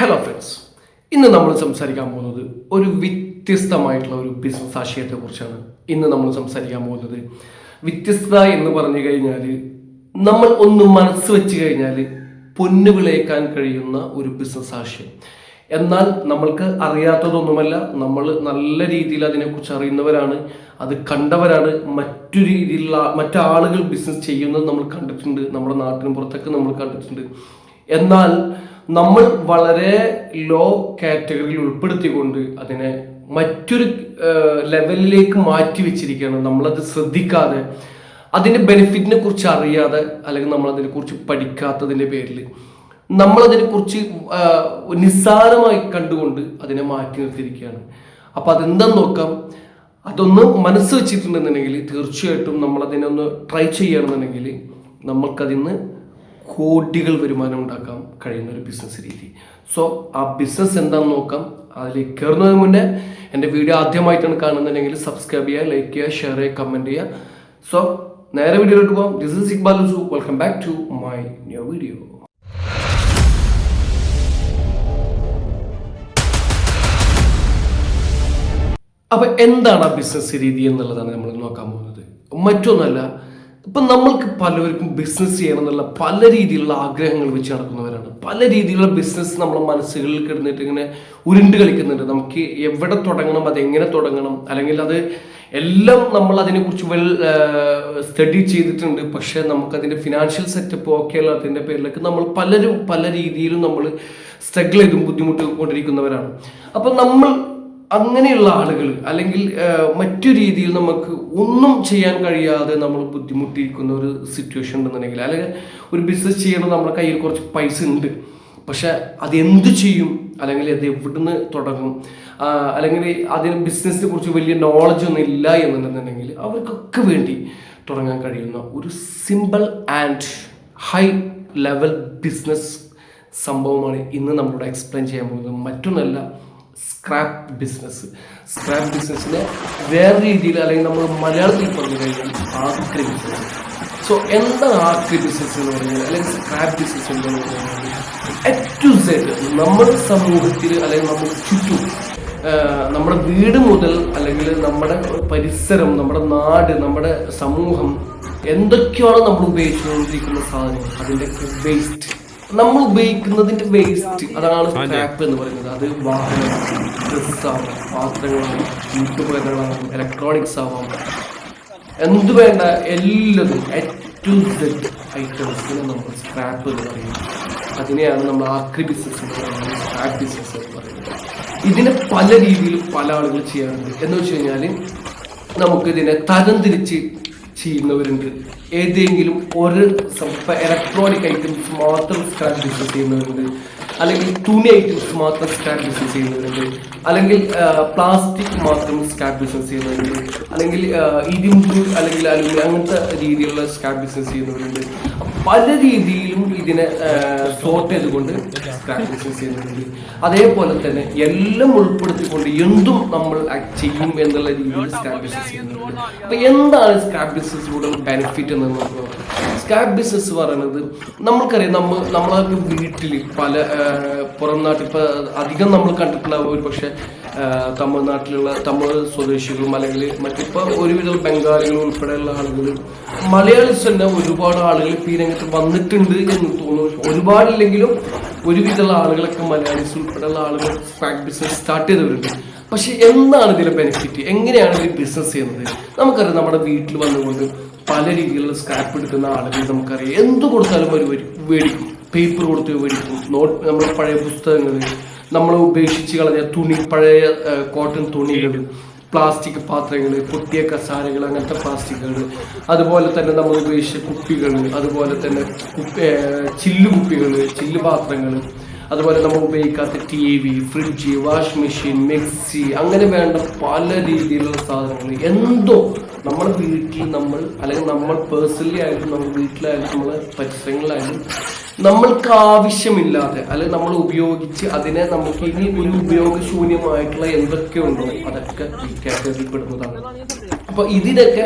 Hello friends ഇന്ന് നമ്മൾ സംസാരിക്കാൻ പോകുന്നത് ഒരു വ്യത്യസ്തമായിട്ടുള്ള ഒരു ബിസിനസ് ആശയത്തെക്കുറിച്ചാണ്. ഇന്ന് നമ്മൾ സംസാരിക്കാൻ പോകുന്നത് വ്യത്യസ്തത എന്ന് പറഞ്ഞു കഴിഞ്ഞാൽ നമ്മൾ ഒന്ന് മനസ്സ് വെച്ച് കഴിഞ്ഞാൽ പൊന്നു വിളയിക്കാൻ കഴിയുന്ന ഒരു ബിസിനസ് ആശയം. എന്നാൽ നമ്മൾക്ക് അറിയാത്തതൊന്നുമല്ല. നമ്മൾ നല്ല രീതിയിൽ അതിനെക്കുറിച്ച് അറിയുന്നവരാണ്. അത് കണ്ടവരാണ്. മറ്റു രീതിയിലുള്ള മറ്റാളുകൾ ബിസിനസ് ചെയ്യുന്നത് നമ്മൾ കണ്ടിട്ടുണ്ട്. നമ്മുടെ നാട്ടിന് പുറത്തൊക്കെ നമ്മൾ കണ്ടിട്ടുണ്ട്. എന്നാൽ നമ്മൾ വളരെ ലോ കാറ്റഗറിയിൽ ഉൾപ്പെടുത്തിക്കൊണ്ട് അതിനെ മറ്റൊരു ലെവലിലേക്ക് മാറ്റി വെച്ചിരിക്കുകയാണ്. നമ്മളത് ശ്രദ്ധിക്കാതെ അതിന്റെ ബെനിഫിറ്റിനെ കുറിച്ച് അറിയാതെ അല്ലെങ്കിൽ നമ്മൾ അതിനെക്കുറിച്ച് പഠിക്കാത്തതിന്റെ പേരിൽ നമ്മൾ അതിനെ കുറിച്ച് നിസ്സാരമായി കണ്ടുകൊണ്ട് അതിനെ മാറ്റി നിർത്തിയിരിക്കുകയാണ്. അപ്പോൾ അതെന്താന്ന് നോക്കാം. അതൊന്ന് മനസ്സ് വെച്ചിട്ടുണ്ടെന്നുണ്ടെങ്കിൽ തീർച്ചയായിട്ടും നമ്മൾ അതിനൊന്ന് ട്രൈ ചെയ്യുകയാണെന്നുണ്ടെങ്കിൽ നമ്മൾക്കതിന്ന് കോടികൾ വരുമാനം ഉണ്ടാക്കാൻ കഴിയുന്ന ഒരു ബിസിനസ് രീതി. സോ ആ ബിസിനസ് എന്താണെന്ന് നോക്കാം. അതിലേക്ക് കയറുന്നതിന് മുന്നേ എന്റെ വീഡിയോ ആദ്യമായിട്ടാണ് കാണുന്നുണ്ടെങ്കിൽ സബ്സ്ക്രൈബ് ചെയ്യുക ലൈക്ക് ചെയ്യുക ഷെയർ ചെയ്യുക കമന്റ് ചെയ്യുക. സോ നേരെ വീഡിയോയിലോട്ട് പോകാം. ദിസ് ഇസ് ഇക്ബാൽ സു welcome back to my new video അപ്പൊ എന്താണ് ആ ബിസിനസ് രീതി എന്നുള്ളതാണ് നമ്മൾ നോക്കാൻ പോകുന്നത്. മറ്റൊന്നല്ല ഇപ്പൊ നമ്മൾക്ക് പലവർക്കും ബിസിനസ് ചെയ്യണം എന്നുള്ള പല രീതിയിലുള്ള ആഗ്രഹങ്ങൾ വെച്ച് നടക്കുന്നവരാണ്. പല രീതിയിലുള്ള ബിസിനസ് നമ്മളെ മനസ്സുകളിൽ കിടന്നിട്ട് ഇങ്ങനെ ഉരുണ്ട് കളിക്കുന്നുണ്ട്. നമുക്ക് എവിടെ തുടങ്ങണം അത് എങ്ങനെ തുടങ്ങണം അല്ലെങ്കിൽ അത് എല്ലാം നമ്മൾ അതിനെക്കുറിച്ച് വെൽ സ്റ്റഡി ചെയ്തിട്ടുണ്ട്. പക്ഷേ നമുക്കതിന്റെ ഫിനാൻഷ്യൽ സെറ്റപ്പ് ഓക്കെ അല്ലാത്തതിന്റെ പേരിലൊക്കെ നമ്മൾ പലരും പല രീതിയിലും നമ്മൾ സ്ട്രഗിൾ ചെയ്തും ബുദ്ധിമുട്ട് കൊണ്ടിരിക്കുന്നവരാണ്. അപ്പം നമ്മൾ അങ്ങനെയുള്ള ആളുകൾ അല്ലെങ്കിൽ മറ്റു രീതിയിൽ നമുക്ക് ഒന്നും ചെയ്യാൻ കഴിയാതെ നമ്മൾ ബുദ്ധിമുട്ടിയിരിക്കുന്ന ഒരു സിറ്റുവേഷൻ ഉണ്ടെന്നുണ്ടെങ്കിൽ അല്ലെങ്കിൽ ഒരു ബിസിനസ് ചെയ്യണം നമ്മുടെ കയ്യിൽ കുറച്ച് പൈസ ഉണ്ട് പക്ഷെ അതെന്ത് ചെയ്യും? അല്ലെങ്കിൽ അത് എവിടുന്ന് തുടങ്ങും? അല്ലെങ്കിൽ അതിന് ബിസിനസ്സിനെ കുറിച്ച് വലിയ നോളജ് ഒന്നും ഇല്ല എന്നുണ്ടെന്നുണ്ടെങ്കിൽ അവർക്കൊക്കെ വേണ്ടി തുടങ്ങാൻ കഴിയുന്ന ഒരു simple and high level business സംഭവമാണ് ഇന്ന് നമ്മളോട് എക്സ്പ്ലെയിൻ ചെയ്യാൻ പോകുന്നത്. മറ്റൊന്നല്ല സ്ക്രാപ്പ് ബിസിനസ് സ്ക്രാപ്പ് ബിസിനസ്സിനെ വേറെ രീതിയിൽ അല്ലെങ്കിൽ നമ്മൾ മലയാളത്തിൽ പറഞ്ഞു കഴിഞ്ഞാൽ ആക്രി ബിസിനസ് സോ എന്താണ് ആക്രി ബിസിനസ് എന്ന് പറഞ്ഞാൽ അല്ലെങ്കിൽ സ്ക്രാപ്പ് ബിസിനസ് എന്ന് പറഞ്ഞാൽ ടു സെഡ് നമ്മുടെ സമൂഹത്തിൽ അല്ലെങ്കിൽ നമുക്ക് ചുറ്റും നമ്മുടെ വീട് മുതൽ അല്ലെങ്കിൽ നമ്മുടെ പരിസരം നമ്മുടെ നാട് നമ്മുടെ സമൂഹം എന്തൊക്കെയാണ് നമ്മൾ ഉപയോഗിച്ചുകൊണ്ടിരിക്കുന്ന സാധനങ്ങൾ അതിന്റെ വേസ്റ്റ് നമ്മൾ ഉപയോഗിക്കുന്നതിന്റെ വേസ്റ്റ് അതാണ് സ്ക്രാപ്പ് എന്ന് പറയുന്നത്. അത് വാഹനം ഡ്രസ് ആവാം പാത്രങ്ങളാവാം വീട്ടുപകരണങ്ങളാവാം ഇലക്ട്രോണിക്സ് ആവാം. എന്ത് വേണ്ട എല്ലാതും ടു സെഡ് ഐറ്റംസിനെ നമ്മൾ സ്ക്രാപ്പ് എന്ന് പറയുന്നത് അതിനെയാണ് നമ്മൾ ആക്രി ബിസിനസ് എന്ന് പറയുന്നത് സ്ക്രാപ്പ് ബിസിനസ് എന്ന് പറയുന്നത്. ഇതിനെ പല രീതിയിൽ പല ആളുകൾ ചെയ്യാറുണ്ട്. എന്ന് വെച്ച് കഴിഞ്ഞാൽ നമുക്കിതിനെ തരംതിരിച്ച് ചെയ്യുന്നവരുണ്ട്. ഏതെങ്കിലും ഒരു ഇലക്ട്രോണിക് ഐറ്റംസ് മാത്രം സ്ക്രാച്ച് ബിസിനസ് ചെയ്യുന്നവരുണ്ട്. അല്ലെങ്കിൽ തുണി ഐറ്റംസ് മാത്രം സ്ക്രാപ്പ് ബിസിനസ് ചെയ്യുന്നവരുണ്ട്. അല്ലെങ്കിൽ പ്ലാസ്റ്റിക് മാത്രം സ്ക്രാപ്പ് ബിസിനസ് ചെയ്യുന്നവരുണ്ട്. അല്ലെങ്കിൽ ഇരുമ്പ് അല്ലെങ്കിൽ അലുമിനിയം അങ്ങനത്തെ രീതിയിലുള്ള സ്ക്രാപ്പ് ബിസിനസ് ചെയ്യുന്നവരുണ്ട്. പല രീതിയിലും ഇതിനെ സോർട്ട് ചെയ്തുകൊണ്ട് സ്ക്രാപ്പ് ബിസിനസ് ചെയ്യുന്നുണ്ട് അതേപോലെ തന്നെ എല്ലാം ഉൾപ്പെടുത്തിക്കൊണ്ട് എന്തും നമ്മൾ ചെയ്യും എന്നുള്ള രീതിയിൽ സ്ക്രാപ്പ് ബിസിനസ് ചെയ്യുന്നുണ്ട് അപ്പൊ എന്താണ് സ്ക്രാപ്പ് ബിസിനസ്സിലൂടെ ബെനിഫിറ്റ് എന്ന് നമുക്ക് സ്ക്രാപ്പ് ബിസിനസ് പറയുന്നത് നമ്മൾക്കറിയാം നമ്മൾ നമ്മളൊക്കെ വീട്ടിൽ പല പുറം നാട്ടിൽ ഇപ്പൊ അധികം നമ്മൾ കണ്ടിട്ടുണ്ടാവും ഒരു പക്ഷെ തമിഴ്നാട്ടിലുള്ള തമിഴ് സ്വദേശികളും അല്ലെങ്കിൽ മറ്റിപ്പോ ഒരുവിധം ബംഗാളികൾ ഉൾപ്പെടെയുള്ള ആളുകൾ മലയാളീസ് തന്നെ ഒരുപാട് ആളുകൾ ഈ രംഗത്ത് വന്നിട്ടുണ്ട് എന്ന് തോന്നുന്നു. ഒരുപാടില്ലെങ്കിലും ഒരുവിധമുള്ള ആളുകളൊക്കെ മലയാളീസ് ഉൾപ്പെടെയുള്ള ആളുകൾ ഫാക്ട് ബിസിനസ് സ്റ്റാർട്ട് ചെയ്തവരുണ്ട്. പക്ഷെ എന്താണ് ഇതിലെ ബെനിഫിറ്റ് എങ്ങനെയാണ് ഇത് ബിസിനസ് ചെയ്യുന്നത്? നമുക്കറിയാം നമ്മുടെ വീട്ടിൽ വന്നുകൊണ്ട് പല രീതിയിലുള്ള സ്ക്രാപ്പ് എടുക്കുന്ന ആളുകൾ നമുക്കറിയാം. എന്ത് കൊടുത്താലും അവർ മേടിക്കും. പേപ്പർ കൊടുത്ത് മേടിക്കും നോട്ട് നമ്മൾ പഴയ പുസ്തകങ്ങൾ. നമ്മൾ ഉപേക്ഷിച്ച് കളഞ്ഞ തുണി പഴയ കോട്ടൺ തുണികൾ പ്ലാസ്റ്റിക് പാത്രങ്ങൾ പൊട്ടിയ കസാരകൾ അങ്ങനത്തെ പ്ലാസ്റ്റിക്കുകൾ അതുപോലെ തന്നെ നമ്മൾ ഉപേക്ഷിച്ച കുപ്പികൾ അതുപോലെ തന്നെ ചില്ല് കുപ്പികൾ ചില്ല് പാത്രങ്ങൾ. അതുപോലെ നമ്മൾ ഉപയോഗിക്കാത്ത T V fridge washing machine mixie അങ്ങനെ വേണ്ട പല രീതിയിലുള്ള സാധനങ്ങൾ. എന്തോ നമ്മുടെ വീട്ടിൽ നമ്മൾ അല്ലെങ്കിൽ നമ്മൾ പേഴ്സണലി ആയിട്ട് നമ്മൾ വീട്ടിലായാലും നമ്മൾ പരിസരങ്ങളിലായാലും നമ്മൾക്ക് ആവശ്യമില്ലാതെ അല്ലെങ്കിൽ നമ്മൾ ഉപയോഗിച്ച് അതിനെ നമുക്ക് ഇനി ഒരു ഉപയോഗശൂന്യമായിട്ടുള്ള എന്തൊക്കെ ഉണ്ടോ അതൊക്കെ ഈ കാറ്റഗറിയിൽ പെടുന്നതാണ്. അപ്പോൾ ഇതിനൊക്കെ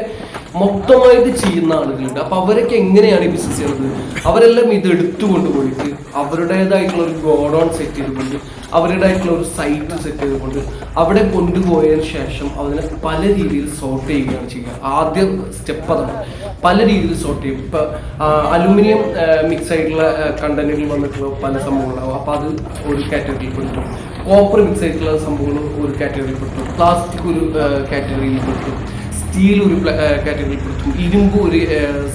മൊത്തമായിട്ട് ചെയ്യുന്ന ആളുകളുണ്ട്. അപ്പൊ അവരൊക്കെ എങ്ങനെയാണ് ഈ ബിസിനസ് ചെയ്യുന്നത്? അവരെല്ലാം ഇത് എടുത്തു കൊണ്ടുപോയിട്ട് അവരുടേതായിട്ടുള്ള ഒരു ഗോഡൗൺ സെറ്റ് ചെയ്തുകൊണ്ട് അവരുടേതായിട്ടുള്ള ഒരു സൈറ്റ് സെറ്റ് ചെയ്തുകൊണ്ട് അവിടെ കൊണ്ടുപോയതിന് ശേഷം അതിനെ പല രീതിയിൽ സോർട്ട് ചെയ്യുകയാണ് ചെയ്യുക. ആദ്യ സ്റ്റെപ്പ് അതാണ്. പല രീതിയിൽ സോർട്ട് ചെയ്യും. ഇപ്പൊ അലുമിനിയം മിക്സ് ആയിട്ടുള്ള കണ്ടന്റുകൾ വന്നിട്ടുള്ള പല സംഭവങ്ങളാവും. അപ്പൊ അത് ഒരു കാറ്റഗറിയിൽ പെടുത്തും. കോപ്പർ മിക്സ് ആയിട്ടുള്ള സംഭവങ്ങൾ ഒരു കാറ്റഗറിയിൽ പെടുത്തും. പ്ലാസ്റ്റിക് ഒരു കാറ്റഗറിയിൽ പെടുത്തും. സ്റ്റീൽ ഒരു കാറ്റഗറിയിൽപ്പെടുത്തും ഇരുമ്പ് ഒരു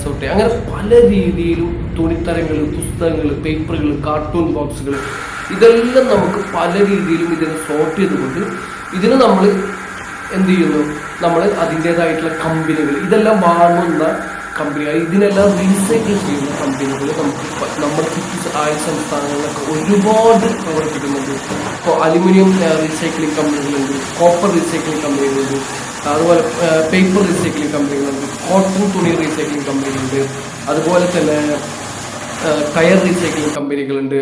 സോട്ടെ. അങ്ങനെ പല രീതിയിലും തുണിത്തരങ്ങൾ പുസ്തകങ്ങൾ പേപ്പറുകൾ കാർട്ടൂൺ ബോക്സുകൾ ഇതെല്ലാം നമുക്ക് പല രീതിയിലും ഇതിനെ സോർട്ട് ചെയ്തുകൊണ്ട് ഇതിന് നമ്മൾ എന്ത് ചെയ്യുന്നു? നമ്മൾ അതിന്റെതായിട്ടുള്ള കമ്പനികൾ ഇതെല്ലാം വാങ്ങുന്ന കമ്പനികൾ ഇതിനെല്ലാം റീസൈക്കിൾ ചെയ്യുന്ന കമ്പനികൾ നമുക്ക് നമ്മുടെ ചുറ്റു ആയ സംസ്ഥാനങ്ങളിലൊക്കെ ഒരുപാട് പ്രവർത്തിക്കുന്നുണ്ട്. ഇപ്പോൾ അലുമിനിയം റീസൈക്ലിംഗ് കമ്പനികളുണ്ട് കോപ്പർ റീസൈക്ലിംഗ് കമ്പനികളുണ്ട് അതുപോലെ പേപ്പർ റീസൈക്ലിംഗ് കമ്പനികളുണ്ട് കോട്ടൺ തുണി റീസൈക്ലിംഗ് കമ്പനികളുണ്ട് അതുപോലെ തന്നെ കയർ റീസൈക്ലിംഗ് കമ്പനികളുണ്ട്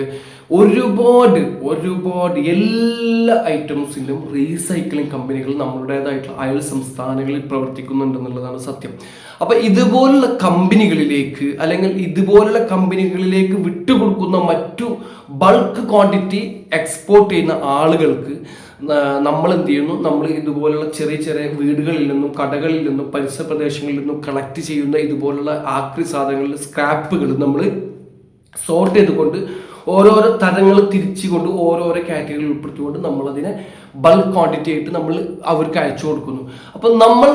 ഒരുപാട് ഒരുപാട് എല്ലാ ഐറ്റംസിലും റീസൈക്ലിംഗ് കമ്പനികൾ നമ്മളുടേതായിട്ടുള്ള അയൽ സംസ്ഥാനങ്ങളിൽ പ്രവർത്തിക്കുന്നുണ്ടെന്നുള്ളതാണ് സത്യം. അപ്പൊ ഇതുപോലുള്ള കമ്പനികളിലേക്ക് അല്ലെങ്കിൽ ഇതുപോലുള്ള കമ്പനികളിലേക്ക് വിട്ടുകൊടുക്കുന്ന മറ്റു ബൾക്ക് ക്വാണ്ടിറ്റി എക്സ്പോർട്ട് ചെയ്യുന്ന ആളുകൾക്ക് നമ്മൾ എന്ത് ചെയ്യുന്നു നമ്മൾ ഇതുപോലുള്ള ചെറിയ ചെറിയ വീടുകളിൽ നിന്നും കടകളിൽ നിന്നും പരിസര പ്രദേശങ്ങളിൽ നിന്നും കളക്ട് ചെയ്യുന്ന ഇതുപോലുള്ള ആക്രി സാധനങ്ങളിൽ സ്ക്രാപ്പുകൾ നമ്മൾ സോർട്ട് ചെയ്തുകൊണ്ട് ഓരോരോ തരങ്ങൾ തിരിച്ചുകൊണ്ട് ഓരോരോ കാറ്റഗറിയിൽ ഉൾപ്പെടുത്തിക്കൊണ്ട് നമ്മൾ അതിനെ ബൾക്ക് ക്വാണ്ടിറ്റി ആയിട്ട് നമ്മൾ അവർക്ക് അയച്ചു കൊടുക്കുന്നു. അപ്പം നമ്മൾ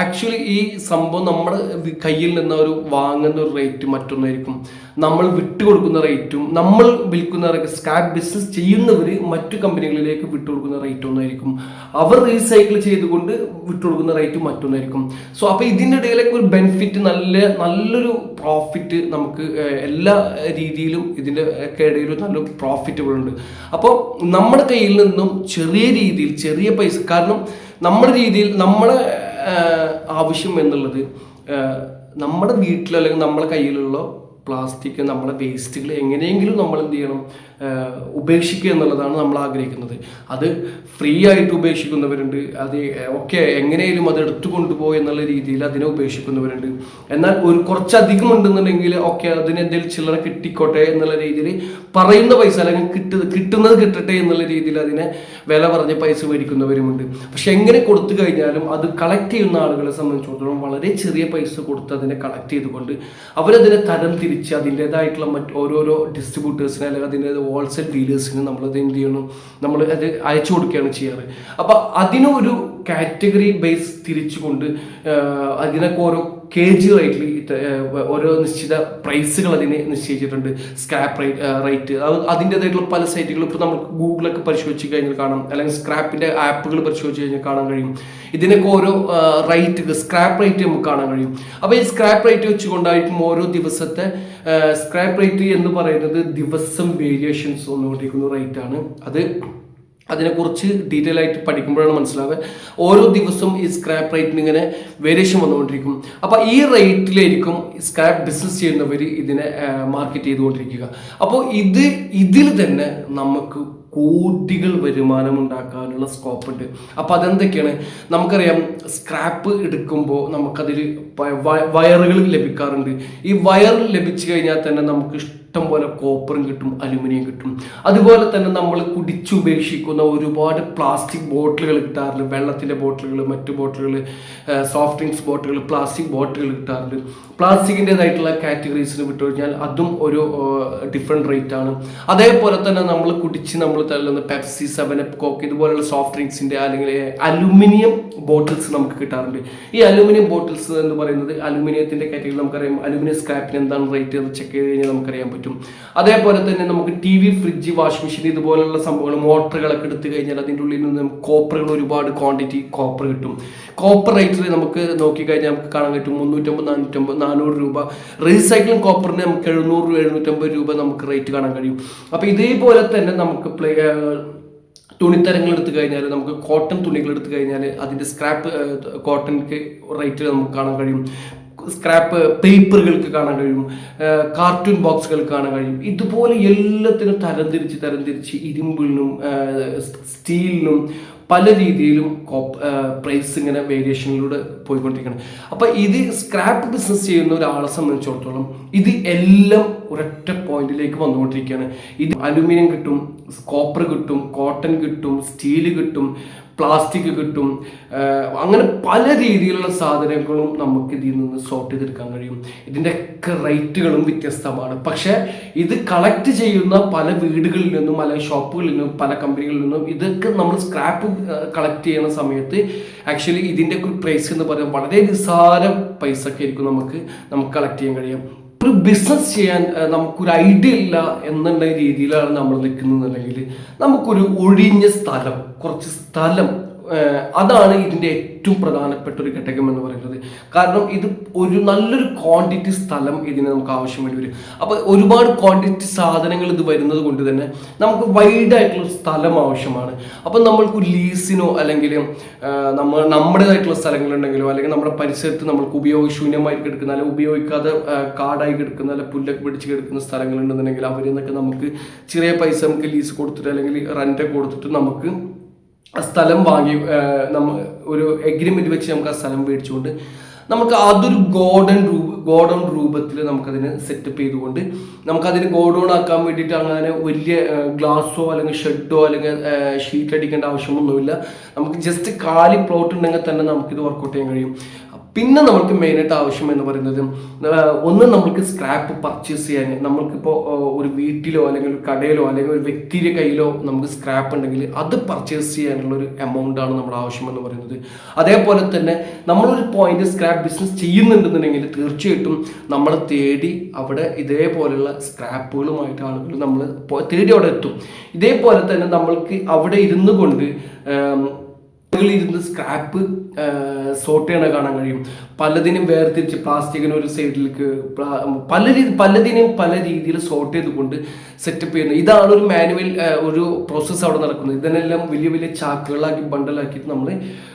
ആക്ച്വലി ഈ സംഭവം നമ്മുടെ കയ്യിൽ നിന്ന് ഒരു വാങ്ങുന്ന ഒരു റേറ്റ് മറ്റൊന്നായിരിക്കും. നമ്മൾ വിട്ടുകൊടുക്കുന്ന റേറ്റും നമ്മൾ വിൽക്കുന്ന സ്കാപ്പ് ബിസിനസ് ചെയ്യുന്നവർ മറ്റു കമ്പനികളിലേക്ക് വിട്ടുകൊടുക്കുന്ന റേറ്റ് ഒന്നായിരിക്കും. അവർ റീസൈക്കിൾ ചെയ്തുകൊണ്ട് വിട്ടുകൊടുക്കുന്ന റേറ്റ് മറ്റൊന്നായിരിക്കും. സോ അപ്പോൾ ഇതിന്റെ ഇടയിലേക്ക് ഒരു ബെനിഫിറ്റ് നല്ല നല്ലൊരു പ്രോഫിറ്റ് നമുക്ക് എല്ലാ രീതിയിലും ഇതിന്റെ ഇടയിൽ നല്ല പ്രോഫിറ്റബിൾ ഉണ്ട്. അപ്പോൾ നമ്മുടെ കയ്യിൽ നിന്നും ചെറിയ രീതിയിൽ ചെറിയ പൈസ. കാരണം നമ്മുടെ രീതിയിൽ നമ്മുടെ ആവശ്യം എന്നുള്ളത് നമ്മുടെ വീട്ടിലോ അല്ലെങ്കിൽ നമ്മുടെ കയ്യിലുള്ള പ്ലാസ്റ്റിക് നമ്മളെ വേസ്റ്റുകൾ എങ്ങനെയെങ്കിലും നമ്മൾ എന്ത് ചെയ്യണം ഉപേക്ഷിക്കുക എന്നുള്ളതാണ് നമ്മൾ ആഗ്രഹിക്കുന്നത്. അത് ഫ്രീ ആയിട്ട് ഉപേക്ഷിക്കുന്നവരുണ്ട് അത് ഒക്കെ എങ്ങനെയും അത് എടുത്തു കൊണ്ടുപോയി എന്നുള്ള രീതിയിൽ അതിനെ ഉപേക്ഷിക്കുന്നവരുണ്ട്. എന്നാൽ ഒരു കുറച്ചധികം ഉണ്ടെന്നുണ്ടെങ്കിൽ ഒക്കെ അതിന് എന്തെങ്കിലും ചില്ലറ കിട്ടിക്കോട്ടെ എന്നുള്ള രീതിയിൽ പറയുന്ന പൈസ അല്ലെങ്കിൽ കിട്ടു കിട്ടുന്നത് കിട്ടട്ടെ എന്നുള്ള രീതിയിൽ അതിനെ വില പറഞ്ഞ് പൈസ മേടിക്കുന്നവരുമുണ്ട്. പക്ഷെ എങ്ങനെ കൊടുത്തു കഴിഞ്ഞാലും അത് കളക്ട് ചെയ്യുന്ന ആളുകളെ സംബന്ധിച്ചിടത്തോളം വളരെ ചെറിയ പൈസ കൊടുത്ത് അതിനെ കളക്ട് ചെയ്തുകൊണ്ട് അവരതിനെ തരം തിരിച്ച് അതിന്റെതായിട്ടുള്ള മറ്റ് ഓരോരോ ഡിസ്ട്രിബ്യൂട്ടേഴ്സിനെ അല്ലെങ്കിൽ അതിന്റെ ഹോൾസെയിൽ ഡീലേഴ്സിന് നമ്മളത് എന്ത് ചെയ്യണം നമ്മൾ അത് അയച്ചു കൊടുക്കുകയാണ് ചെയ്യാറ്. അപ്പോൾ അതിനൊരു കാറ്റഗറി ബേസ് തിരിച്ചുകൊണ്ട് അതിനൊക്കെ ഓരോ കെ ജി റേറ്റിൽ ഓരോ നിശ്ചിത പ്രൈസുകൾ അതിന് നിശ്ചയിച്ചിട്ടുണ്ട്. സ്ക്രാപ്പ് റേറ്റ് അത് അതിന്റെതായിട്ടുള്ള പല സൈറ്റുകളും ഇപ്പോൾ നമുക്ക് ഗൂഗിളൊക്കെ പരിശോധിച്ച് കഴിഞ്ഞാൽ കാണാം. അല്ലെങ്കിൽ സ്ക്രാപ്പിന്റെ ആപ്പുകൾ പരിശോധിച്ച് കഴിഞ്ഞാൽ കാണാൻ കഴിയും. ഇതിനൊക്കെ ഓരോ റേറ്റ് സ്ക്രാപ്പ് റേറ്റ് നമുക്ക് കാണാൻ കഴിയും. അപ്പോൾ ഈ സ്ക്രാപ്പ് റേറ്റ് വെച്ചുകൊണ്ടായിരിക്കും ഓരോ ദിവസത്തെ സ്ക്രാപ്പ് റേറ്റ് എന്ന് പറയുന്നത് ദിവസം വേരിയേഷൻസ് വന്നുകൊണ്ടിരിക്കുന്ന റേറ്റ് ആണ്. അത് അതിനെക്കുറിച്ച് ഡീറ്റെയിൽ ആയിട്ട് പഠിക്കുമ്പോഴാണ് മനസ്സിലാവുക. ഓരോ ദിവസവും ഈ സ്ക്രാപ്പ് റേറ്റിന് ഇങ്ങനെ വേരിയേഷൻ വന്നുകൊണ്ടിരിക്കും. അപ്പോൾ ഈ റേറ്റിലായിരിക്കും സ്ക്രാപ്പ് ബിസിനസ് ചെയ്യുന്നവർ ഇതിനെ മാർക്കറ്റ് ചെയ്തുകൊണ്ടിരിക്കുക. അപ്പോൾ ഇത് ഇതിൽ തന്നെ നമുക്ക് കോടികൾ വരുമാനം ഉണ്ടാക്കാനുള്ള സ്കോപ്പ് ഉണ്ട്. അപ്പോൾ അതെന്തൊക്കെയാണ്? നമുക്കറിയാം സ്ക്രാപ്പ് എടുക്കുമ്പോൾ നമുക്കതിൽ വയറുകൾ ലഭിക്കാറുണ്ട്. ഈ വയർ ലഭിച്ചു കഴിഞ്ഞാൽ തന്നെ നമുക്ക് ഇഷ്ടം പോലെ കോപ്പറും കിട്ടും അലുമിനിയം കിട്ടും. അതുപോലെ തന്നെ നമ്മൾ കുടിച്ചുപേക്ഷിക്കുന്ന ഒരുപാട് പ്ലാസ്റ്റിക് ബോട്ടിലുകൾ കിട്ടാറുണ്ട്. വെള്ളത്തിന്റെ ബോട്ടിലുകൾ മറ്റു ബോട്ടിലുകൾ സോഫ്റ്റ് ഡ്രിങ്ക്സ് ബോട്ടിലുകൾ പ്ലാസ്റ്റിക് ബോട്ടിലുകൾ കിട്ടാറുണ്ട്. പ്ലാസ്റ്റിക്കിന്റെതായിട്ടുള്ള കാറ്റഗറീസിന് വിട്ടു കഴിഞ്ഞാൽ അതും ഒരു ഡിഫറെന്റ് റേറ്റ് ആണ്. അതേപോലെ തന്നെ നമ്മൾ കുടിച്ച് നമ്മൾ തള്ളുന്ന പെപ്സി സെവൻ അപ്പ് കോക്ക് ഇതുപോലുള്ള സോഫ്റ്റ് ഡ്രിങ്ക്സിന്റെ അല്ലെങ്കിൽ അലുമിനിയം ബോട്ടിൽസ് നമുക്ക് കിട്ടാറുണ്ട്. ഈ അലുമിനിയം ബോട്ടിൽസ് എന്ന് പറയുന്നത് അലുമിനിയത്തിന്റെ കാറ്റഗറി നമുക്കറിയാം. അലുമിനിയം സ്ക്രാപ്പിന് എന്താണ് റേറ്റ് എന്ന് ചെക്ക് ചെയ്ത് കഴിഞ്ഞാൽ നമുക്കറിയാൻ പറ്റും. അതേപോലെ തന്നെ നമുക്ക് T V fridge washing machine ഇതുപോലുള്ള സംഭവങ്ങൾ മോട്ടറുകളൊക്കെ എടുത്തു കഴിഞ്ഞാൽ അതിന്റെ ഉള്ളിൽ നിന്ന് നമുക്ക് കോപ്പറുകൾ ഒരുപാട് ക്വാണ്ടിറ്റി കോപ്പർ കിട്ടും. കോപ്പർ റേറ്റിൽ നമുക്ക് നോക്കിക്കഴിഞ്ഞാൽ നമുക്ക് കാണാൻ പറ്റും മുന്നൂറ്റമ്പത് നാനൂറ്റമ്പത് നാനൂറ് രൂപ. റീസൈക്ലിംഗ് കോപ്പറിന് നമുക്ക് എഴുന്നൂറ് രൂപ എഴുന്നൂറ്റമ്പത് രൂപ നമുക്ക് റേറ്റ് കാണാൻ കഴിയും. അപ്പോൾ ഇതേപോലെ തന്നെ നമുക്ക് പ്ലേ തുണിത്തരങ്ങൾ എടുത്തു കഴിഞ്ഞാൽ നമുക്ക് കോട്ടൺ തുണികൾ എടുത്തു കഴിഞ്ഞാൽ അതിന്റെ സ്ക്രാപ്പ് കോട്ടൺക്ക് റേറ്റ് നമുക്ക് കാണാൻ കഴിയും. സ്ക്രാപ്പ് പേപ്പറുകൾക്ക് കാണാൻ കഴിയും കാർട്ടൂൺ ബോക്സുകൾ കാണാൻ കഴിയും. ഇതുപോലെ എല്ലാത്തിനും തരംതിരിച്ച് തരംതിരിച്ച് ഇരുമ്പിനും സ്റ്റീലിനും പല രീതിയിലും പ്രൈസ് ഇങ്ങനെ വേരിയേഷനിലൂടെ പോയിക്കൊണ്ടിരിക്കണം അപ്പം ഇത് സ്ക്രാപ്പ് ബിസിനസ് ചെയ്യുന്ന ഒരാളെ സംബന്ധിച്ചിടത്തോളം ഇത് എല്ലാം ഒരൊറ്റ പോയിന്റിലേക്ക് വന്നുകൊണ്ടിരിക്കുകയാണ്. ഇത് അലുമിനിയം കിട്ടും കോപ്പർ കിട്ടും കോട്ടൺ കിട്ടും സ്റ്റീൽ കിട്ടും പ്ലാസ്റ്റിക് കിട്ടും. അങ്ങനെ പല രീതിയിലുള്ള സാധനങ്ങളും നമുക്ക് ഇതിൽ നിന്ന് സോർട്ട് ചെയ്തെടുക്കാൻ കഴിയും. ഇതിന്റെ ഒക്കെ റേറ്റുകളും വ്യത്യസ്തമാണ്. പക്ഷേ ഇത് കളക്ട് ചെയ്യുന്ന പല വീടുകളിൽ നിന്നും അല്ലെങ്കിൽ ഷോപ്പുകളിൽ നിന്നും പല കമ്പനികളിൽ നിന്നും ഇതൊക്കെ നമ്മൾ സ്ക്രാപ്പ് കളക്ട് ചെയ്യുന്ന സമയത്ത് ആക്ച്വലി ഇതിന്റെ ഒക്കെ പ്രൈസ് എന്ന് പറയുന്നത് വളരെ നിസ്സാര പൈസ ഒക്കെ ആയിരിക്കും നമുക്ക് നമുക്ക് കളക്ട് ചെയ്യാൻ കഴിയും. ഒരു ബിസിനസ് ചെയ്യാൻ നമുക്കൊരു ഐഡിയ ഇല്ല എന്നുള്ള രീതിയിലാണ് നമ്മൾ നിൽക്കുന്നത് അല്ലെങ്കിൽ നമുക്കൊരു ഒഴിഞ്ഞ സ്ഥലം കുറച്ച് സ്ഥലം അതാണ് ഇതിന്റെ ഏറ്റവും പ്രധാനപ്പെട്ട ഒരു ഘടകം എന്ന് പറയുന്നത്. കാരണം ഇത് ഒരു നല്ലൊരു ക്വാണ്ടിറ്റി സ്ഥലം ഇതിന് നമുക്ക് ആവശ്യം വേണ്ടി വരും. അപ്പോൾ ഒരുപാട് ക്വാണ്ടിറ്റി സാധനങ്ങൾ ഇത് വരുന്നത് കൊണ്ട് തന്നെ നമുക്ക് വൈഡ് ആയിട്ടുള്ള സ്ഥലം ആവശ്യമാണ്. അപ്പം നമ്മൾക്ക് ലീസിനോ അല്ലെങ്കിൽ നമ്മൾ നമ്മുടേതായിട്ടുള്ള സ്ഥലങ്ങളുണ്ടെങ്കിലോ അല്ലെങ്കിൽ നമ്മുടെ പരിസരത്ത് നമ്മൾക്ക് ഉപയോഗശൂന്യമായി കിടക്കുന്ന അല്ലെങ്കിൽ ഉപയോഗിക്കാതെ കാടായി കിടക്കുന്ന അല്ലെങ്കിൽ പുല്ലൊക്കെ പിടിച്ച് കിടക്കുന്ന സ്ഥലങ്ങളുണ്ടെന്നുണ്ടെങ്കിൽ അവരിൽ നിന്നൊക്കെ നമുക്ക് ചെറിയ പൈസ നമുക്ക് ലീസ് കൊടുത്തിട്ട് അല്ലെങ്കിൽ റെന്റ് കൊടുത്തിട്ട് നമുക്ക് സ്ഥലം വാങ്ങി നമ്മൾ ഒരു എഗ്രിമെന്റ് വെച്ച് നമുക്ക് ആ സ്ഥലം മേടിച്ചുകൊണ്ട് നമുക്ക് അതൊരു ഗോഡൻ രൂപ ഗോഡൗൺ രൂപത്തിൽ നമുക്കതിന് സെറ്റപ്പ് ചെയ്തുകൊണ്ട് നമുക്കതിന് ഗോഡൗൺ ആക്കാൻ വേണ്ടിയിട്ട് അങ്ങനെ വലിയ ഗ്ലാസ്സോ അല്ലെങ്കിൽ ഷെഡോ അല്ലെങ്കിൽ ഷീറ്റ് അടിക്കേണ്ട ആവശ്യമൊന്നുമില്ല. നമുക്ക് ജസ്റ്റ് കാലി പ്ലോട്ട് ഉണ്ടെങ്കിൽ തന്നെ നമുക്കിത് വർക്കൗട്ട് ചെയ്യാൻ കഴിയും. പിന്നെ നമുക്ക് മെയിനായിട്ട് ആവശ്യം എന്ന് പറയുന്നത് ഒന്ന് നമുക്ക് സ്ക്രാപ്പ് പർച്ചേസ് ചെയ്യാൻ നമ്മൾക്കിപ്പോൾ ഒരു വീട്ടിലോ അല്ലെങ്കിൽ ഒരു കടയിലോ അല്ലെങ്കിൽ ഒരു വ്യക്തിയുടെ കയ്യിലോ നമുക്ക് സ്ക്രാപ്പ് ഉണ്ടെങ്കിൽ അത് പർച്ചേസ് ചെയ്യാനുള്ള ഒരു എമൗണ്ട് ആണ് നമ്മുടെ ആവശ്യം എന്ന് പറയുന്നത്. അതേപോലെ തന്നെ നമ്മളൊരു പോയിന്റ് സ്ക്രാപ്പ് ബിസിനസ് ചെയ്യുന്നുണ്ടെന്നുണ്ടെങ്കിൽ തീർച്ചയായിട്ടും നമ്മൾ തേടി അവിടെ ഇതേപോലെയുള്ള സ്ക്രാപ്പുകളുമായിട്ട് ആളുകൾ നമ്മൾ തേടി അവിടെ എത്തും. ഇതേപോലെ തന്നെ നമ്മൾക്ക് അവിടെ ഇരുന്നു കൊണ്ട് സ്ക്രാപ്പ് സോർട്ട് ചെയ്യണ കാണാൻ കഴിയും. പലതിനും വേർതിരിച്ച് പ്ലാസ്റ്റിക്കിന് ഒരു സൈഡിലേക്ക് പ്ലാ- രീതി പലതിനും പല രീതിയിൽ സോർട്ട് ചെയ്തുകൊണ്ട് സെറ്റപ്പ് ചെയ്യുന്നത് ഇതാണ് ഒരു മാനുവൽ ഒരു പ്രോസസ്സ് അവിടെ നടക്കുന്നത്. ഇതിനെല്ലാം വലിയ വലിയ ചാക്കുകളാക്കി ബണ്ടലാക്കിയിട്ട് നമ്മൾ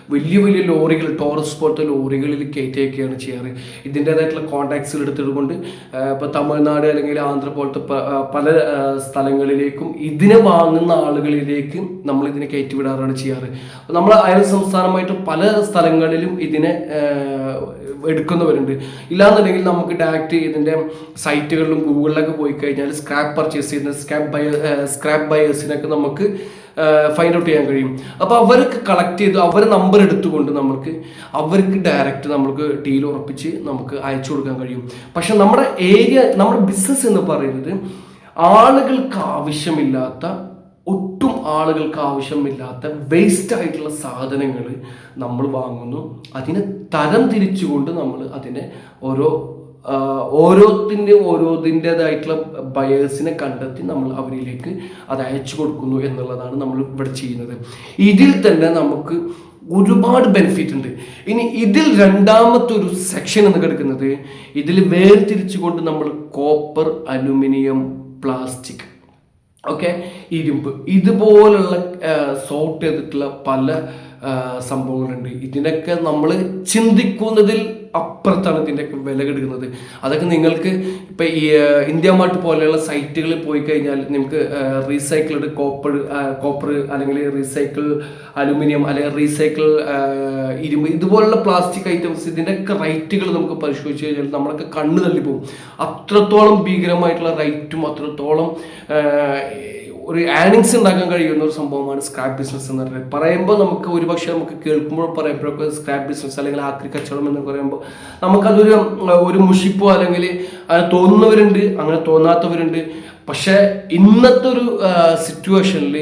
വലിയ വലിയ ലോറികൾ ടോറസ് പോലത്തെ ലോറികളിൽ കയറ്റിയൊക്കെയാണ് ചെയ്യാറ്. ഇതിന്റെതായിട്ടുള്ള കോണ്ടാക്ട്സുകൾ എടുത്തതുകൊണ്ട് ഇപ്പോൾ തമിഴ്നാട് അല്ലെങ്കിൽ ആന്ധ്ര പോലത്തെ പല സ്ഥലങ്ങളിലേക്കും ഇതിനെ വാങ്ങുന്ന ആളുകളിലേക്ക് നമ്മൾ ഇതിനെ കയറ്റി വിടാറാണ് ചെയ്യാറ് നമ്മൾ അയൽ സംസ്ഥാനമായിട്ട് പല സ്ഥലങ്ങളിലും ഇതിനെ എടുക്കുന്നവരുണ്ട്. ഇല്ലാന്നുണ്ടെങ്കിൽ നമുക്ക് ഡയറക്റ്റ് ഇതിന്റെ സൈറ്റുകളിലും ഗൂഗിളിലൊക്കെ പോയി കഴിഞ്ഞാൽ സ്ക്രാപ്പ് പർച്ചേസ് ചെയ്യുന്ന സ്ക്രാപ്പ് ബയ സ്ക്രാപ്പ് ബയേഴ്സിനൊക്കെ നമുക്ക് ഫൈൻഡ് ഔട്ട് ചെയ്യാൻ കഴിയും. അപ്പോൾ അവർക്ക് കളക്ട് ചെയ്ത് അവരെ നമ്പർ എടുത്തുകൊണ്ട് നമുക്ക് അവർക്ക് ഡയറക്റ്റ് നമുക്ക് ഡീൽ ഉറപ്പിച്ച് നമുക്ക് അയച്ചു കൊടുക്കാൻ കഴിയും. പക്ഷെ നമ്മുടെ ഏരിയ നമ്മുടെ ബിസിനസ് എന്ന് പറയുന്നത് ആളുകൾക്ക് ആവശ്യമില്ലാത്ത ഒട്ടും ആളുകൾക്ക് ആവശ്യമില്ലാത്ത വേസ്റ്റ് ആയിട്ടുള്ള സാധനങ്ങൾ നമ്മൾ വാങ്ങുന്നു. അതിനെ തരം തിരിച്ചുകൊണ്ട് നമ്മൾ അതിനെ ഓരോ ഓരോത്തിന്റെ ഓരോതിന്റെതായിട്ടുള്ള ബയേഴ്സിനെ കണ്ടെത്തി നമ്മൾ അവരിലേക്ക് അത് അയച്ചു കൊടുക്കുന്നു എന്നുള്ളതാണ് നമ്മൾ ഇവിടെ ചെയ്യുന്നത്. ഇതിൽ തന്നെ നമുക്ക് ഒരുപാട് ബെനിഫിറ്റ് ഉണ്ട്. ഇനി ഇതിൽ രണ്ടാമത്തെ ഒരു സെക്ഷൻ എന്ന് കിടക്കുന്നത്. ഇതിൽ വേർതിരിച്ചുകൊണ്ട് നമ്മൾ കോപ്പർ അലുമിനിയം പ്ലാസ്റ്റിക് ഓക്കെ? ഇരുമ്പ്. ഇതുപോലുള്ള സോർട്ട് ചെയ്തിട്ടുള്ള പല സംഭവങ്ങളുണ്ട്. ഇതിനൊക്കെ നമ്മൾ ചിന്തിക്കുന്നതിൽ അപ്പുറത്താണ് ഇതിന്റെയൊക്കെ വില കിടക്കുന്നത് അതൊക്കെ നിങ്ങൾക്ക് ഇപ്പം ഈ ഇന്ത്യ മാർട്ട് പോലെയുള്ള സൈറ്റുകളിൽ പോയി കഴിഞ്ഞാൽ നിങ്ങൾക്ക് റീസൈക്കിൾഡ് കോപ്പർ കോപ്പർ അല്ലെങ്കിൽ റീസൈക്കിൾ അലുമിനിയം അല്ലെങ്കിൽ റീസൈക്കിൾ ഇരുമ്പ് ഇതുപോലുള്ള പ്ലാസ്റ്റിക് ഐറ്റംസ് ഇതിന്റെയൊക്കെ റൈറ്റുകൾ നമുക്ക് പരിശോധിച്ച് കഴിഞ്ഞാൽ നമ്മളൊക്കെ കണ്ണ് തള്ളിപ്പോകും അത്രത്തോളം ഭീകരമായിട്ടുള്ള റൈറ്റും അത്രത്തോളം ഒരു ആനിങ്സ് ഉണ്ടാക്കാൻ കഴിയുന്ന ഒരു സംഭവമാണ് സ്ക്രാപ്പ് ബിസിനസ് എന്ന് പറയുന്നത്. പറയുമ്പോൾ നമുക്ക് ഒരുപക്ഷെ നമുക്ക് കേൾക്കുമ്പോൾ പറയുമ്പോഴൊക്കെ സ്ക്രാപ്പ് ബിസിനസ് അല്ലെങ്കിൽ ആക്രി കച്ചവടം എന്ന് പറയുമ്പോൾ നമുക്കതൊരു ഒരു മുഷിപ്പോ അല്ലെങ്കിൽ അങ്ങനെ തോന്നുന്നവരുണ്ട് അങ്ങനെ തോന്നാത്തവരുണ്ട്. പക്ഷേ ഇന്നത്തെ ഒരു സിറ്റുവേഷനിൽ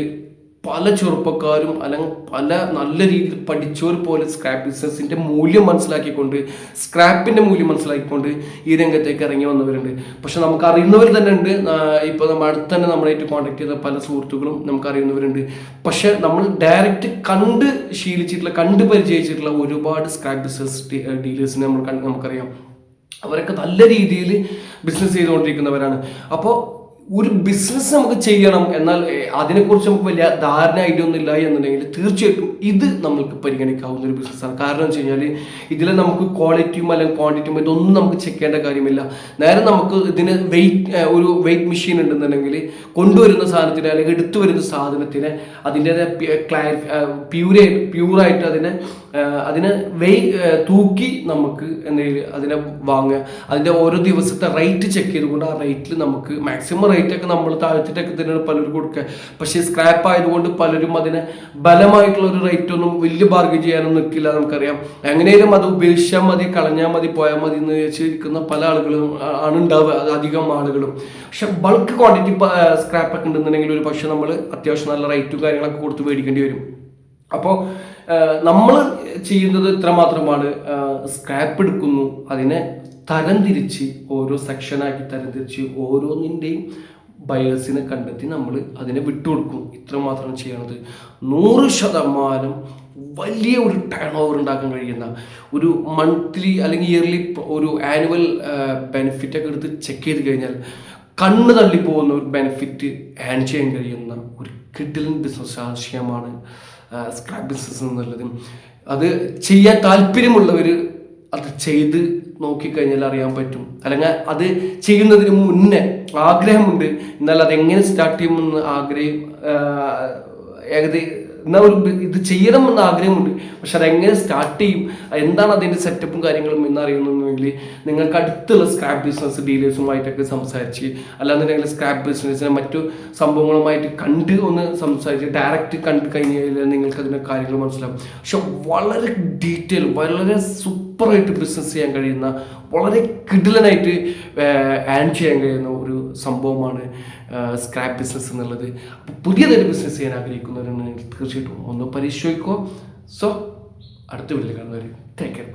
പല ചെറുപ്പക്കാരും അല്ലെങ്കിൽ പല നല്ല രീതിയിൽ പഠിച്ചവർ പോലെ സ്ക്രാപ്പ് ബിസിനസ്സിന്റെ മൂല്യം മനസ്സിലാക്കിക്കൊണ്ട് സ്ക്രാപ്പിന്റെ മൂല്യം മനസ്സിലാക്കിക്കൊണ്ട് ഈ രംഗത്തേക്ക് ഇറങ്ങി വന്നവരുണ്ട്. പക്ഷെ നമുക്ക് അറിയുന്നവർ തന്നെ ഉണ്ട്. ഇപ്പോൾ നമ്മൾ അടുത്ത് തന്നെ നമ്മളായിട്ട് കോൺടാക്ട് ചെയ്ത പല സുഹൃത്തുക്കളും നമുക്ക് അറിയുന്നവരുണ്ട് പക്ഷെ നമ്മൾ ഡയറക്റ്റ് കണ്ട് ശീലിച്ചിട്ടുള്ള കണ്ട് പരിചയിച്ചിട്ടുള്ള ഒരുപാട് സ്ക്രാപ്പ് ബിസിനസ് ഡീലേഴ്സിനെ നമ്മൾ നമുക്കറിയാം. അവരൊക്കെ നല്ല രീതിയിൽ ബിസിനസ് ചെയ്തുകൊണ്ടിരിക്കുന്നവരാണ്. അപ്പോൾ ഒരു ബിസിനസ് നമുക്ക് ചെയ്യണം എന്നാൽ അതിനെക്കുറിച്ച് നമുക്ക് വലിയ ധാരണ ഐഡിയ ഒന്നും ഇല്ല എന്നുണ്ടെങ്കിൽ തീർച്ചയായിട്ടും ഇത് നമുക്ക് പരിഗണിക്കാവുന്ന ഒരു ബിസിനസ്സാണ് കാരണം എന്ന് വെച്ച് കഴിഞ്ഞാൽ ഇതിൽ നമുക്ക് ക്വാളിറ്റിയും അല്ലെങ്കിൽ ക്വാണ്ടിറ്റിയും ഇതൊന്നും നമുക്ക് ചെക്ക് ചെയ്യേണ്ട കാര്യമില്ല. നേരെ നമുക്ക് ഇതിന് വെയിറ്റ് ഒരു വെയിറ്റ് മെഷീൻ ഉണ്ടെന്നുണ്ടെങ്കിൽ കൊണ്ടുവരുന്ന സാധനത്തിന് അല്ലെങ്കിൽ എടുത്തു വരുന്ന സാധനത്തിന് ക്ലാരി പ്യൂരേ പ്യൂറായിട്ട് അതിനെ അതിനെ വെയ് തൂക്കി നമുക്ക് എന്തെങ്കിലും അതിനെ വാങ്ങുക. അതിന്റെ ഓരോ ദിവസത്തെ റേറ്റ് ചെക്ക് ചെയ്തുകൊണ്ട് ആ റേറ്റിൽ നമുക്ക് മാക്സിമം റേറ്റ് ഒക്കെ നമ്മൾ താഴ്ത്തിട്ടൊക്കെ തന്നെയാണ് പലരും കൊടുക്കുക. പക്ഷേ സ്ക്രാപ്പ് ആയതുകൊണ്ട് പലരും അതിനെ ബലമായിട്ടുള്ള ഒരു റേറ്റ് ഒന്നും വലിയ ബാർഗൻ ചെയ്യാനൊന്നും നിൽക്കില്ല നമുക്കറിയാം. എങ്ങനെയും അത് ഉപേക്ഷിച്ചാൽ മതി കളഞ്ഞാൽ മതി പോയാൽ മതി എന്ന് വെച്ചിരിക്കുന്ന പല ആളുകളും ആണ് ഉണ്ടാവുക. അത് അധികം ആളുകളും. പക്ഷെ ബൾക്ക് ക്വാണ്ടിറ്റി സ്ക്രാപ്പ് ഒക്കെ ഉണ്ടെന്നുണ്ടെങ്കിൽ ഒരു പക്ഷേ നമ്മൾ അത്യാവശ്യം നല്ല റേറ്റും കാര്യങ്ങളൊക്കെ കൊടുത്ത് മേടിക്കേണ്ടി വരും. അപ്പോൾ നമ്മൾ ചെയ്യുന്നത് ഇത്രമാത്രമാണ് സ്ക്രാപ്പ് എടുക്കുന്നു. അതിനെ തരംതിരിച്ച് ഓരോ സെക്ഷനാക്കി തരംതിരിച്ച് ഓരോന്നിന്റെയും ബയേഴ്സിനെ കണ്ടെത്തി നമ്മൾ അതിനെ വിട്ടുകൊടുക്കും. ഇത്രമാത്രം ചെയ്യണത്. നൂറ് ശതമാനം വലിയ ഒരു ടേൺ ഓവർ ഉണ്ടാക്കാൻ കഴിയുന്ന ഒരു മന്ത്ലി അല്ലെങ്കിൽ ഇയർലി ഒരു ആനുവൽ ബെനിഫിറ്റൊക്കെ എടുത്ത് ചെക്ക് ചെയ്ത് കഴിഞ്ഞാൽ കണ്ണ് തള്ളിപ്പോകുന്ന ഒരു ബെനിഫിറ്റ് ആൻ ചെയ്യാൻ കഴിയുന്ന ഒരു കിഡിലിൻ ബിസിനസ് ആശയമാണ് സ്ക്രാപ്പ് ബിസിനസ് എന്നുള്ളത് അത് ചെയ്യാൻ താല്പര്യമുള്ളവർ അത് ചെയ്ത് നോക്കിക്കഴിഞ്ഞാൽ അറിയാൻ പറ്റും. അല്ലെങ്കിൽ അത് ചെയ്യുന്നതിന് മുന്നേ ആഗ്രഹമുണ്ട്. എന്നാൽ അത് എങ്ങനെ സ്റ്റാർട്ട് ചെയ്യുമെന്ന് ആഗ്രഹം ഏകദേശം എന്നാൽ ഒരു ഇത് ഇത് ചെയ്യണമെന്ന് ആഗ്രഹമുണ്ട്. പക്ഷെ അതെങ്ങനെ സ്റ്റാർട്ട് ചെയ്യും? എന്താണ് അതിന്റെ സെറ്റപ്പും കാര്യങ്ങളും എന്ന് അറിയുന്നുണ്ടെങ്കിൽ നിങ്ങൾക്ക് അടുത്തുള്ള സ്ക്രാപ്പ് ബിസിനസ് ഡീലേഴ്സുമായിട്ടൊക്കെ സംസാരിച്ച് അല്ലാന്നുണ്ടെങ്കിൽ സ്ക്രാപ്പ് ബിസിനസ്സിനെ മറ്റു സംഭവങ്ങളുമായിട്ട് കണ്ട് ഒന്ന് സംസാരിച്ച് ഡയറക്റ്റ് കണ്ടു കഴിഞ്ഞാൽ നിങ്ങൾക്ക് അതിന്റെ കാര്യങ്ങൾ മനസ്സിലാവും. പക്ഷെ വളരെ ഡീറ്റെയിൽ വളരെ സൂപ്പറായിട്ട് ബിസിനസ് ചെയ്യാൻ കഴിയുന്ന വളരെ കിടിലനായിട്ട് ആൻഡ് ചെയ്യാൻ കഴിയുന്ന ഒരു സംഭവമാണ് സ്ക്രാപ്പ് ബിസിനസ് എന്നുള്ളത്. പുതിയതൊരു ബിസിനസ് ചെയ്യാൻ ആഗ്രഹിക്കുന്നവരുണ്ടെങ്കിൽ തീർച്ചയായിട്ടും ഒന്ന് പരിശോധിക്കുക സോ അടുത്ത വീട്ടിൽ കാണുന്നവർ ടേക്ക് കെയർ